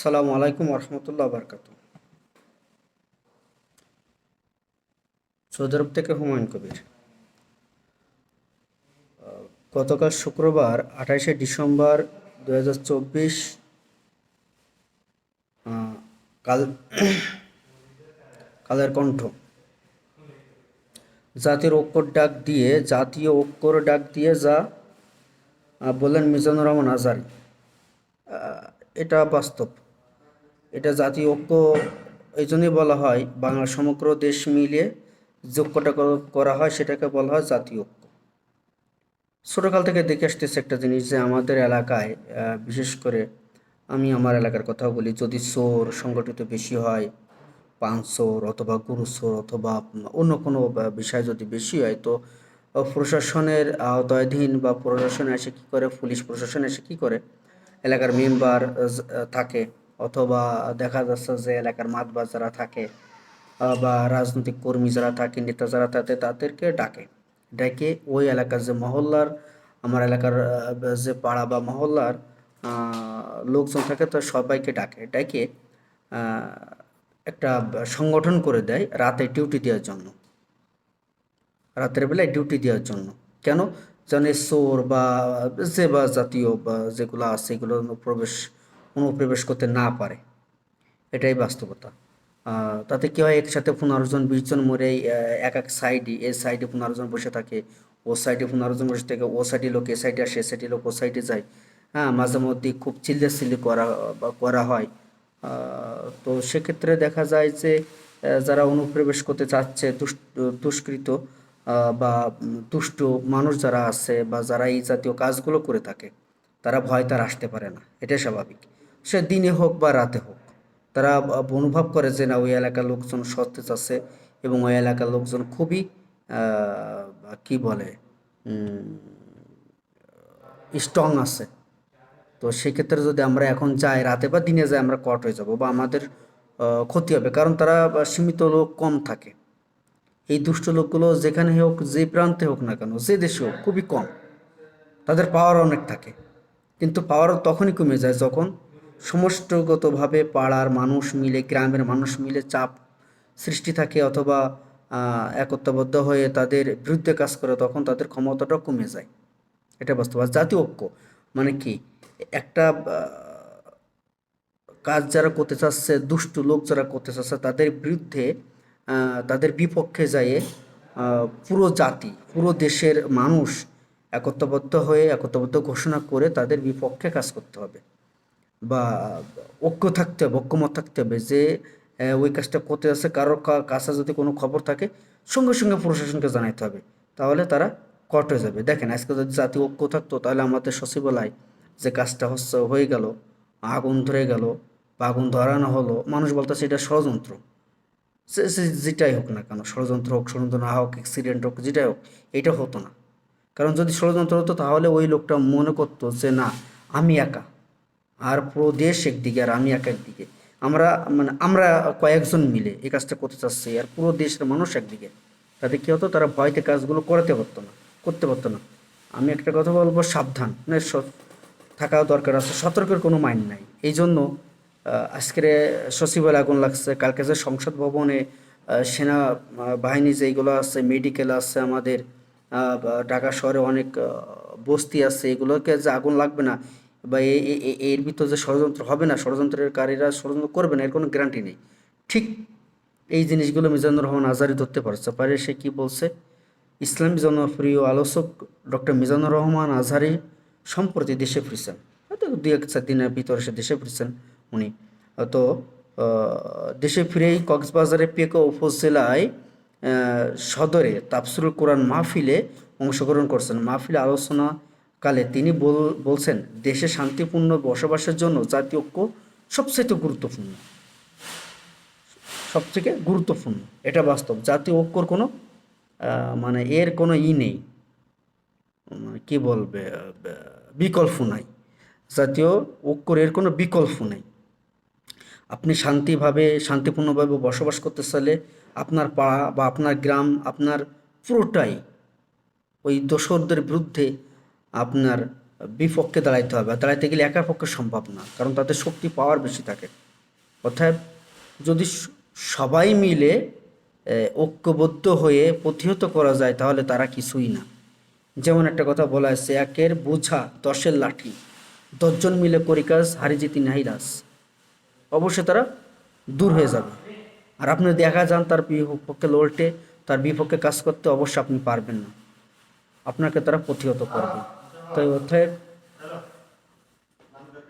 সালামু আলাইকুম রহমতুল্লাহ বারকাত। সৌদি আরব থেকে হুমায়ুন কবির। গতকাল শুক্রবার আঠাশে ডিসেম্বর দু হাজার চব্বিশ কাল কালের কণ্ঠ। জাতির ঐক্যর ডাক দিয়ে, জাতীয় ঐক্যর ডাক দিয়ে যা বললেন মিজানুর রহমান আজারি। এটা বাস্তব। এটা জাতীয় ঐক্য, এই জন্যই বলা হয় বাংলা সমগ্র দেশ মিলিয়ে যোগ্যটা করা হয় সেটাকে বলা হয় জাতীয় ঐক্য। ছোটোকাল থেকে দেখে আসতেছে একটা জিনিস যে আমাদের এলাকায় বিশেষ করে আমি আমার এলাকার কথা বলি, যদি চোর সংগঠিত বেশি হয়, পান চোর অথবা গরু চোর অথবা অন্য কোনো বিষয় যদি বেশি হয়, তো প্রশাসনের আওতাধীন বা প্রশাসন এসে কী করে, পুলিশ প্রশাসন এসে কী করে, এলাকার মেম্বার থাকে অথবা দেখা যাচ্ছে যে এলাকার মাতবার যারা থাকে বা রাজনৈতিক কর্মী যারা থাকে, নেতা যারা থাকে, তাদেরকে ডাকে। ডেকে ওই এলাকার যে মহল্লার, আমার এলাকার যে পাড়া বা মহল্লার লোকজন থাকে তো সবাইকে ডাকে। ডেকে একটা সংগঠন করে দেয় রাতে ডিউটি দেওয়ার জন্য। রাতের বেলায় ডিউটি দেওয়ার জন্য। কেন? যেন চোর বা যে বা জাতীয় বা যেগুলো আছে এগুলো প্রবেশ অনুপ্রবেশ করতে না পারে। এটাই বাস্তবতা। তাতে কি হয় একসাথে পনেরো জন, বিশ জন মরে এক এক সাইডে এই সাইডে পনেরো জন বসে থাকে, ও সাইডে পনেরো জন বসে থাকে, ও সাইডে লোক, এ সাইডে আসে, এ সাইডে লোক, ও সাইডে যায়। হ্যাঁ মাঝে মধ্যে খুব চিল্লা চিল্লি করা করা হয়। তো সেক্ষেত্রে দেখা যায় যে যারা অনুপ্রবেশ করতে চাচ্ছে, দুষ- দুষ্কৃত বা দুষ্ট মানুষ যারা আছে, বা যারা এই জাতীয় কাজগুলো করে থাকে, তারা ভয় তার আসতে পারে না। এটাই স্বাভাবিক। সে দিনে হোক বা রাতে হোক, তারা অনুভব করে যে না, ওই এলাকার লোকজন সতেজ আছে এবং ওই এলাকার লোকজন খুবই কি বলে স্ট্রং আছে। তো সেক্ষেত্রে যদি আমরা এখন যাই, রাতে বা দিনে যাই, আমরা কট হয়ে যাব বা আমাদের ক্ষতি হবে, কারণ তারা সীমিত লোক কম থাকে। এই দুষ্ট লোকগুলো যেখানে হোক, যে প্রান্তে হোক না কেন, যে দেশে হোক, খুবই কম। তাদের পাওয়ার অনেক থাকে। কিন্তু পাওয়ার তখনই কমে যায় যখন সমষ্টিগতভাবে পাড়ার মানুষ মিলে, গ্রামের মানুষ মিলে চাপ সৃষ্টি থাকে অথবা একত্রবদ্ধ হয়ে তাদের বিরুদ্ধে কাজ করে, তখন তাদের ক্ষমতাটা কমে যায়। এটা বাস্তব। জাতীয় ঐক্য মানে কি? একটা কাজ যারা করতে চাচ্ছে, দুষ্ট লোক যারা করতে চাচ্ছে, তাদের বিরুদ্ধে তাদের বিপক্ষে যায় পুরো জাতি, পুরো দেশের মানুষ একত্রবদ্ধ হয়ে একত্রবদ্ধ ঘোষণা করে তাদের বিপক্ষে কাজ করতে হবে। বা ঐক্য থাকতে হবে, ঐক্যমত থাকতে হবে যে ওই কাজটা করতে যাচ্ছে কারোর কাছে যদি কোনো খবর থাকে, সঙ্গে সঙ্গে প্রশাসনকে জানাতে হবে। তাহলে তারা কট হয়ে যাবে। দেখেন, আজকে যদি জাতীয় ঐক্য থাকতো, তাহলে আমাদের সচিবালয় যে কাজটা হচ্ছে, হয়ে গেল, আগুন ধরে গেল, বা আগুন ধরানো হলো, মানুষ বলতেছে এটা ষড়যন্ত্র। যেটাই হোক না কেন, ষড়যন্ত্র হোক, ষড়যন্ত্র না হোক অ্যাক্সিডেন্ট হোক, যেটাই হোক, এটা হতো না। কারণ যদি ষড়যন্ত্র হতো, তাহলে ওই লোকটা মনে করতো যে, না, আমি একা। আর পুরো দেশ একদিকে আর আমি এক একদিকে। আমরা মানে আমরা কয়েকজন মিলে এই কাজটা করতে চাচ্ছি আর পুরো দেশের মানুষ একদিকে। তাতে কী হতো? তারা ভয়তে কাজগুলো করাতে পারতো না, করতে পারতো না। আমি একটা কথা বলব, সাবধান। মানে থাকা দরকার আছে, সতর্কের কোনো মাইন্ড নাই। এই জন্য আজকের সচিবালয় আগুন লাগছে, কালকে যে সংসদ ভবনে সেনা বাহিনী যেগুলো আছে, মেডিকেল আছে আমাদের ঢাকা শহরে অনেক বস্তি আছে, এগুলোকে যে আগুন লাগবে না বা এর ভিতর যে ষড়যন্ত্র হবে না, ষড়যন্ত্রের কারীরা ষড়যন্ত্র করবে না, এর কোনো গ্যারান্টি নেই। ঠিক এই জিনিসগুলো মিজানুর রহমান আজারি ধরতে পারছে। পারে সে কি বলছে? ইসলামী জনপ্রিয় আলোচক ডক্টর মিজানুর রহমান আজহারি সম্প্রতি দেশে ফিরছেন। হয়তো দুই এক চার দিনের ভিতরে সে দেশে ফিরছেন উনি। তো দেশে ফিরেই কক্সবাজারের পেকো উপজেলায় সদরে তাফসিরুল কোরআন মাহফিলে অংশগ্রহণ করছেন। মাহফিলে আলোচনা কালে তিনি বল, বলছেন, দেশে শান্তিপূর্ণ বসবাসের জন্য জাতীয় ঐক্য সবচেয়ে গুরুত্বপূর্ণ। সবথেকে গুরুত্বপূর্ণ। এটা বাস্তব। জাতীয় ঐক্যর কোনো মানে এর কোনো ই নেই। মানে কি বলবে বিকল্প নাই। জাতীয় ঐক্যর এর কোনো বিকল্প নেই। আপনি শান্তিভাবে, শান্তিপূর্ণভাবে বসবাস করতে চাইলে আপনার পাড়া বা আপনার গ্রাম, আপনার পুরোটাই ওই দোসরদের বিরুদ্ধে আপনার বিপক্ষে দাঁড়াইতে হবে। দাঁড়াইতে গেলে একার পক্ষে সম্ভব না, কারণ তাদের শক্তি পাওয়ার বেশি থাকে। অর্থাৎ যদি সবাই মিলে ঐক্যবদ্ধ হয়ে প্রতিহত করা যায়, তাহলে তারা কিছুই না। যেমন একটা কথা বলা আছে, একের বোঝা, দশের লাঠি। দশজন মিলে করি কাজ, হারি জিতি নাহি রাস অবশ্যই তারা দূর হয়ে যাবে। আর আপনি দেখা যান তার বিপক্ষে লড়তে, তার বিপক্ষে কাজ করতে, অবশ্যই আপনি পারবেন না। আপনাকে তারা প্রতিহত করবে। তাই অতএব,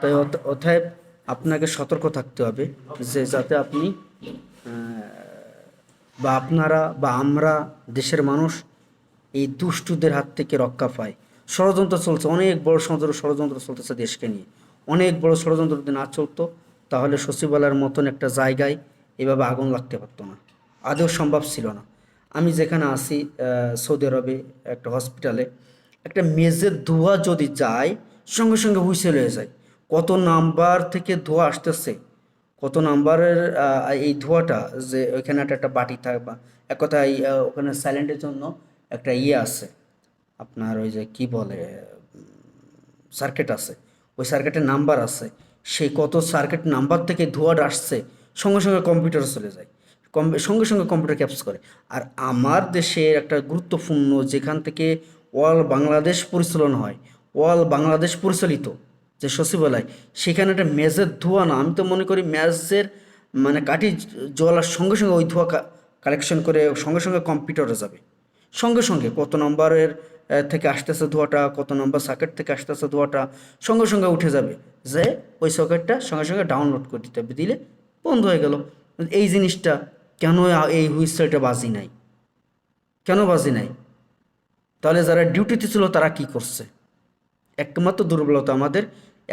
তাই অত- অতএব আপনাকে সতর্ক থাকতে হবে যে যাতে আপনি বা আপনারা বা আমরা দেশের মানুষ এই দুষ্টুদের হাত থেকে রক্ষা পায় ষড়যন্ত্র চলছে, অনেক বড় ষড়যন্ত্র ষড়যন্ত্র চলতেছে দেশকে নিয়ে। অনেক বড় ষড়যন্ত্র যদি না চলতো, তাহলে সচিবালয়ের মতন একটা জায়গায় এভাবে আগুন লাগতে পারতো না। আদৌ সম্ভব ছিল না। আমি যেখানে আছি সৌদি আরবে একটা হসপিটালে একটা মেজের ধোঁয়া যদি যায়, সঙ্গে সঙ্গে হুইসেল হয়ে যায়। কত নাম্বার থেকে ধোঁয়া আসতেছে? কত নাম্বারের এই ধোঁয়াটা যে ওইখানে একটা একটা বাটি থাকে বা এক কথায় ওখানে সাইলেন্টের জন্য একটা ইয়ে আছে। আপনার ওই যে কি বলে সার্কিট আছে। ওই সার্কিটের নাম্বার আছে। সেই কত সার্কিট নাম্বার থেকে ধোঁয়াটা আসছে, সঙ্গে সঙ্গে কম্পিউটার চলে যায়। সঙ্গে সঙ্গে কম্পিউটার ক্যাপস করে। আর আমার দেশের একটা গুরুত্বপূর্ণ যেখান থেকে অল বাংলাদেশ পরিচালন হয়। অল বাংলাদেশ পরিচালিত যে সচিবালয়, সেখানে একটা মেজের ধোঁয়া না, আমি তো মনে করি ম্যাজের মানে কাঠি জ্বলার সঙ্গে সঙ্গে ওই ধোঁয়া কালেকশন করে সঙ্গে সঙ্গে কম্পিউটারে যাবে। সঙ্গে সঙ্গে কত নম্বরের থেকে আসতেছে ধোঁয়াটা, কত নম্বর সার্কিট থেকে আসতেছে ধোঁয়াটা, সঙ্গে সঙ্গে উঠে যাবে। যে ওই সকেটটা সঙ্গে সঙ্গে ডাউনলোড করে দিতে হবে, দিলে বন্ধ হয়ে গেল। এই জিনিসটা কেন এই হুইসেলটা বাজি নাই? কেন বাজি নাই? তাহলে যারা ডিউটিতে ছিল তারা কি করছে? একমাত্র দুর্বলতা আমাদের,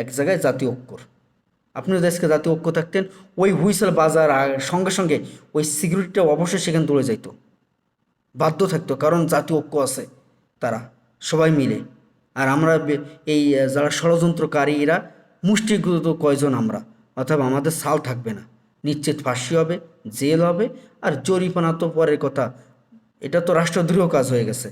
এক জায়গায় জাতীয় ঐক্যর আপনি যদি আজকে জাতীয় ঐক্য থাকতেন, ওই হুইসেল বাজার সঙ্গে সঙ্গে ওই সিকিউরিটিটা অবশ্যই সেখানে দৌড়ে যাইতো। বাধ্য থাকতো, কারণ জাতীয় ঐক্য আছে তারা, সবাই মিলে। আর আমরা এই যারা ষড়যন্ত্রকারী এরা মুষ্টিগত কয়জন আমরা? অথবা আমাদের সাল থাকবে না। নিশ্চিত ফাঁসি হবে, জেল হবে, আর জরিপানা তো পরের কথা। এটা তো রাষ্ট্রদ্রোহ কাজ হয়ে গেছে।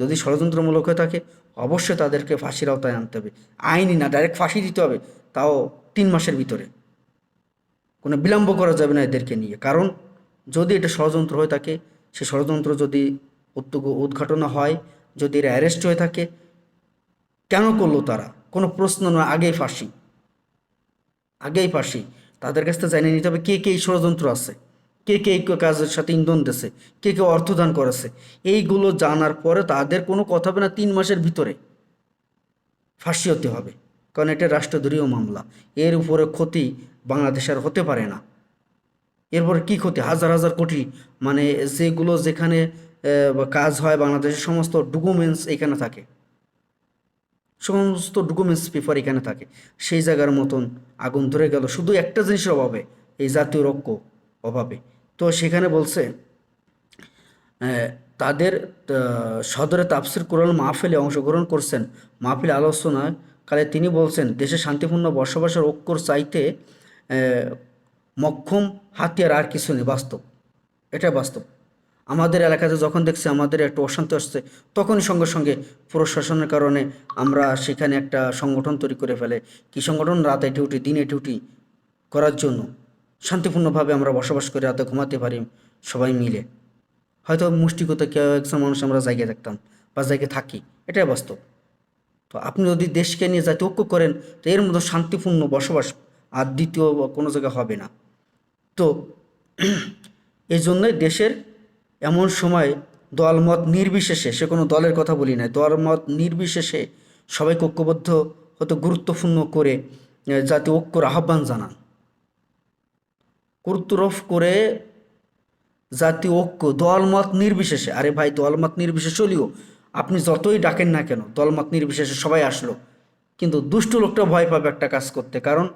যদি ষড়যন্ত্রমূলক হয়ে থাকে, অবশ্যই তাদেরকে ফাঁসির আওতায় আনতে হবে। আইনি না ডাইরেক্ট ফাঁসি দিতে হবে, তাও তিন মাসের ভিতরে। কোনো বিলম্ব করা যাবে না এদেরকে নিয়ে। কারণ যদি এটা ষড়যন্ত্র হয়ে থাকে, সে ষড়যন্ত্র যদি উদ্যোগ- উদ্ঘাটন হয়, যদি এরা অ্যারেস্ট হয়ে থাকে, কেন করল তারা? কোনো প্রশ্ন নয়, আগেই ফাঁসি। আগেই ফাঁসি। তাদের কাছ থেকে জানিয়ে নিতে হবে কে কে এই ষড়যন্ত্র আছে। কে কে এই কাজের সাথে ইন্ধন দিছে, কে কে অর্থদান করেছে, এইগুলো জানার পরে তাদের কোনো কথা হবে না তিন মাসের ভিতরে। ফাঁসি হতে হবে, কারণ এটা রাষ্ট্রদ্রোহী মামলা, এর উপরে ক্ষতি বাংলাদেশের হতে পারে না। এরপরে কি ক্ষতি? হাজার হাজার কোটি মানে যেগুলো যেখানে কাজ হয় বাংলাদেশের সমস্ত ডকুমেন্টস এখানে থাকে। সমস্ত ডকুমেন্টস, পেপার এখানে থাকে। সেই জায়গার মতন আগুন ধরে গেল। শুধু একটা জিনিসের অভাবে এই জাতীয় রক্ষ অভাবে। তো সেখানে বলছে তাদের সদরে তাফসির কোরআন মাহফিলে অংশগ্রহণ করছেন। মাহফিল আলোচনায় কালে তিনি বলছেন, দেশে শান্তিপূর্ণ বসবাসের ঐক্যর চাইতে মক্ষম, হাতিয়ার আর কিছু নেই, বাস্তব। এটা বাস্তব। আমাদের এলাকাতে যখন দেখছি আমাদের একটা অশান্তি আসছে, তখনই সঙ্গে সঙ্গে প্রশাসনের কারণে আমরা সেখানে একটা সংগঠন তৈরি করে ফেলে। কি সংগঠন? রাতে ডিউটি, দিনে ডিউটি করার জন্য। শান্তিপূর্ণভাবে আমরা বসবাস করে রাতে ঘুমাতে পারি সবাই মিলে। হয়তো মুষ্টিগত কেউ একজন মানুষ আমরা জায়গায় থাকতাম বা জায়গায় থাকি, এটাই বাস্তব। তো আপনি যদি দেশকে নিয়ে জাতীয় ঐক্য করেন, তো এর মতো শান্তিপূর্ণ বসবাস আর দ্বিতীয় কোনো জায়গায় হবে না। তো এই জন্যই দেশের এমন সময় দলমত নির্বিশেষে, সে কোনো দলের কথা বলি না দলমত নির্বিশেষে সবাইকে ঐক্যবদ্ধ হতে গুরুত্বপূর্ণ করে জাতীয় ঐক্যর আহ্বান জানান। গুরুত্বরোপ করে জাতীয় ঐক্য দলমত নির্বিশেষে। আরে ভাই দলমত নির্বিশেষে চলিও আপনি যতই ডাকেন না কেন দলমত নির্বিশেষে সবাই আসলো। কিন্তু দুষ্ট লোকটা ভয় পাবে একটা কাজ করতে, কারণ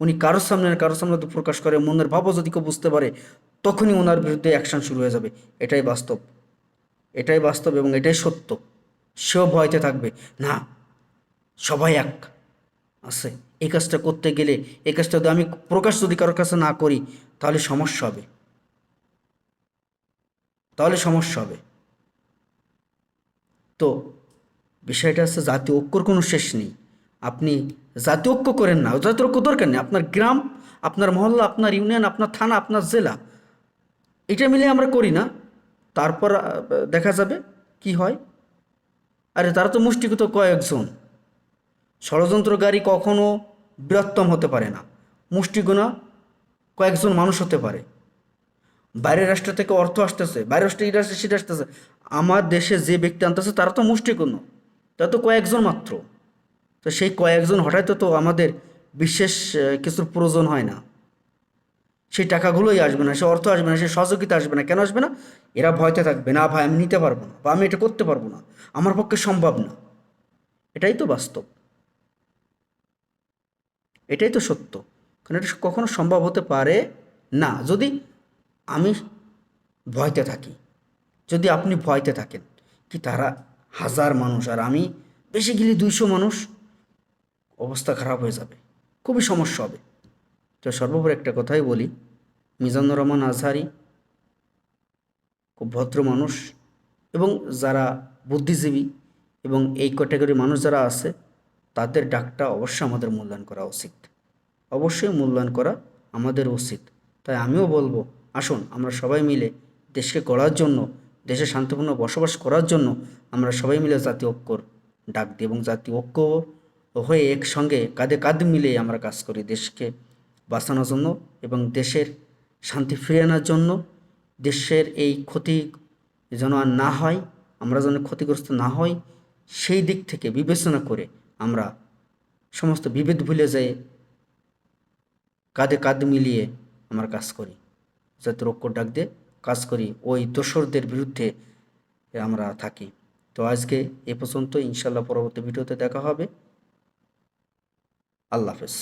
উনি কারোর সামনে কারোর সামনে তো প্রকাশ করে, মনের ভাবও যদি কেউ বুঝতে পারে, তখনই ওনার বিরুদ্ধে অ্যাকশন শুরু হয়ে যাবে। এটাই বাস্তব। এটাই বাস্তব এবং এটাই সত্য। সেও ভয়তে থাকবে। না, সবাই এক। আছে। এই কাজটা করতে গেলে, এই কাজটা যদি আমি প্রকাশ যদি কারোর কাছে না করি, তাহলে সমস্যা হবে। তাহলে সমস্যা হবে। তো বিষয়টা হচ্ছে জাতীয় ঐক্যর কোনো শেষ নেই। আপনি জাতীয় ঐক্য করেন না, জাতীয় ঐক্য দরকার নেই। আপনার গ্রাম, আপনার মহল্লা, আপনার ইউনিয়ন, আপনার থানা, আপনার জেলা, এটা মিলে আমরা করি না। তারপর দেখা যাবে কি হয়। আরে তারা তো মুষ্টিগত কয়েকজন। ষড়যন্ত্রকারী কখনো বৃহত্তম হতে পারে না। মুষ্টিগোনা কয়েকজন মানুষ হতে পারে। বাইরের রাষ্ট্র থেকে অর্থ আসতেছে, বাইরের রাষ্ট্রে এই রাষ্ট্রে সেটা আসতেছে। আমার দেশে যে ব্যক্তি আনতেছে, তারা তো মুষ্টিগণ, তারা তো কয়েকজন মাত্র। তো সেই কয়েকজন হঠাৎ তো আমাদের বিশেষ কিছুর প্রয়োজন হয় না। সেই টাকাগুলোই আসবে না সে অর্থ আসবে না সে সহযোগিতা আসবে না। কেন আসবে না? এরা ভয়তে থাকবে, না ভাই, আমি নিতে পারব না, বা আমি এটা করতে পারব না। আমার পক্ষে সম্ভব না। এটাই তো বাস্তব। এটাই তো সত্য। কারণ এটা কখনো সম্ভব হতে পারে না। যদি আমি ভয়তে থাকি, যদি আপনি ভয়তে থাকেন কি তারা হাজার মানুষ আর আমি বেশি গেলে দুইশো মানুষ, অবস্থা খারাপ হয়ে যাবে, খুবই সমস্যা হবে। তো সর্বোপরি একটা কথাই বলি, মিজানুর রহমান আজহারি খুব ভদ্র মানুষ এবং যারা বুদ্ধিজীবী এবং এই ক্যাটাগরির মানুষ যারা আছে তাদের ডাকটা অবশ্যই আমাদের মূল্যায়ন করা উচিত। অবশ্যই মূল্যায়ন করা আমাদের উচিত। তাই আমিও বলব, আসুন, আমরা সবাই মিলে দেশকে গড়ার জন্য, দেশে শান্তিপূর্ণ বসবাস করার জন্য আমরা সবাই মিলে জাতীয় ঐক্যর ডাক দিই এবং জাতীয় ঐক্য হয়ে একসঙ্গে কাঁধে কাঁধ মিলে আমরা কাজ করি দেশকে বাঁচানোর জন্য এবং দেশের শান্তি ফিরিয়ে আনার জন্য। দেশের এই ক্ষতি যেন আর না হয়, আমরা যেন ক্ষতিগ্রস্ত না হই, সেই দিক থেকে বিবেচনা করে আমরা সমস্ত বিভেদ ভুলে যাই কাঁধে কাঁধ মিলিয়ে আমরা কাজ করি। যাতে রক্ষ ডাক দিয়ে কাজ করি, ওই দোসরদের বিরুদ্ধে আমরা থাকি। তো আজকে এ পর্যন্ত ইনশাল্লাহ পরবর্তী ভিডিওতে দেখা হবে। আল্লাহ হাফেজ।